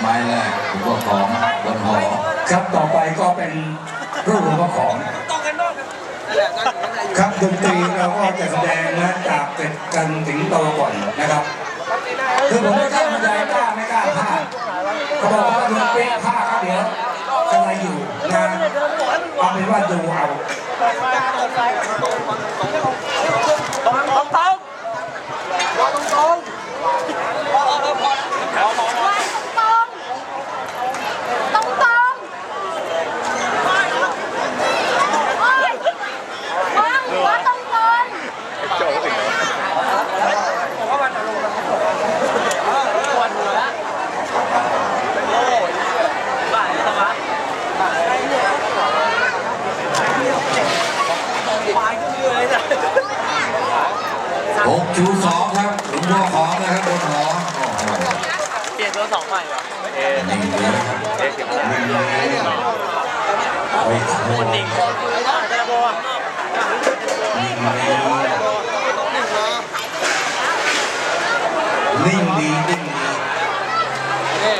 ไม้แรกผมก็ของบนหอครับต่อไปก็เป็นรูปหลวงพ่อของ ครับดนตรีเราก็จะแสดงนะจากเป็ดกันถึงโตก่อนนะครับคือผมไม่กล้าบรรยายกล้าไม่กล้าพลาดเขาบอกว่าดนตรีพลาดครับเดี๋ยวอะไรอยู่นะเอาเป็นว่าดูเอา ตรงตรงตรงตรงตรงพอแล้วพอแล้วพอแล้ว ตรงตรงตรงตรงโอ้ยว่างหัวตรงตรง บ้าสมาปลายก็มีเลยนะ ห กชูสองครับหลวงพ่อของนะครับบนหอโอ้โหเปลี่ยนตัวสองใหม่เหรอเอนิ่งเลยนะครับเอ๊ะเก็บได้นิ่งเลยโอ้โหนิ่งจะระโบอะนิ่งดีนิ่งดีนี่